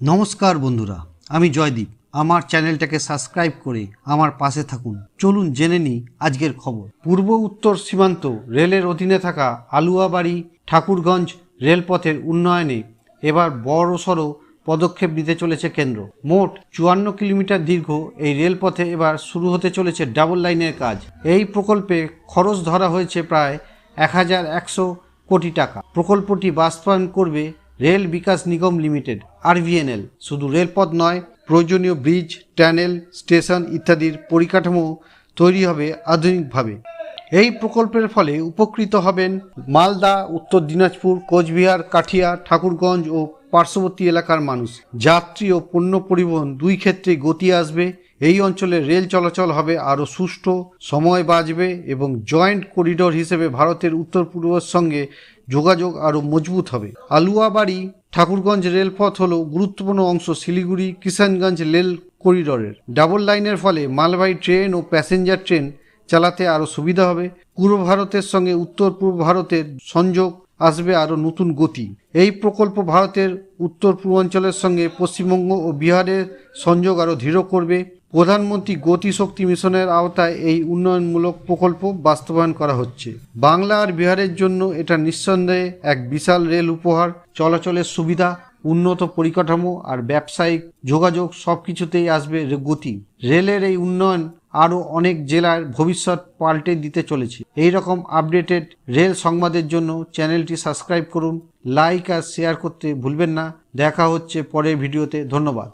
নমস্কার বন্ধুরা, আমি জয়দীপ। আমার চ্যানেলটাকে সাবস্ক্রাইব করে আমার পাশে থাকুন। চলুন জেনে নিই আজকের খবর। পূর্ব উত্তর সীমান্ত রেলের অধীনে থাকা আলুয়াবাড়ি ঠাকুরগঞ্জ রেলপথের উন্নয়নে এবার বড়সড় পদক্ষেপ নিতে চলেছে কেন্দ্র। মোট চুয়ান্ন কিলোমিটার দীর্ঘ এই রেলপথে এবার শুরু হতে চলেছে ডাবল লাইনের কাজ। এই প্রকল্পে খরচ ধরা হয়েছে প্রায় এক হাজার একশো কোটি টাকা। প্রকল্পটি বাস্তবায়ন করবে রেল বিকাশ নিগম লিমিটেড, আরভিএনএল। শুধু রেলপথ নয়, প্রয়োজনীয় ব্রিজ টানেল স্টেশন ইত্যাদির পরিকাঠামো তৈরি হবে আধুনিকভাবে। এই প্রকল্পের ফলে উপকৃত হবেন মালদা, উত্তর দিনাজপুর, কোচবিহার, কাঠিয়া, ঠাকুরগঞ্জ ও পার্শ্ববর্তী এলাকার মানুষ। যাত্রী ও পণ্য পরিবহন দুই ক্ষেত্রে গতি আসবে। এই অঞ্চলে রেল চলাচল হবে আরও সুষ্ঠু, সময় বাঁচবে এবং জয়েন্ট করিডোর হিসেবে ভারতের উত্তর পূর্বের সঙ্গে যোগাযোগ আরও মজবুত হবে। আলুয়াবাড়ি, ঠাকুরগঞ্জ রেলপথ হল গুরুত্বপূর্ণ অংশ শিলিগুড়ি কিষানগঞ্জ রেল করিডোরের। ডাবল লাইনের ফলে মালবাহী ট্রেন ও প্যাসেঞ্জার ট্রেন চালাতে আরও সুবিধা হবে। পূর্ব ভারতের সঙ্গে উত্তর পূর্ব ভারতের সংযোগ আসবে আরও নতুন গতি। এই প্রকল্প ভারতের উত্তর পূর্বাঞ্চলের সঙ্গে পশ্চিমবঙ্গ ও বিহারের সংযোগ আরও দৃঢ় করবে। প্রধানমন্ত্রী গতি শক্তি মিশনের আওতায় এই উন্নয়নমূলক প্রকল্প বাস্তবায়ন করা হচ্ছে। বাংলা আর বিহারের জন্য এটা নিঃসন্দেহে এক বিশাল রেল উপহার। চলাচলের সুবিধা উন্নত পরিকাঠামো আর ব্যবসায়িক যোগাযোগ সব কিছুতেই আসবে গতি। রেলের এই উন্নয়ন আরও অনেক জেলার ভবিষ্যৎ পাল্টে দিতে চলেছে। এই রকম আপডেটেড রেল সংবাদের জন্য চ্যানেলটি সাবস্ক্রাইব করুন, লাইক আর শেয়ার করতে ভুলবেন না। দেখা হচ্ছে পরের ভিডিওতে। ধন্যবাদ।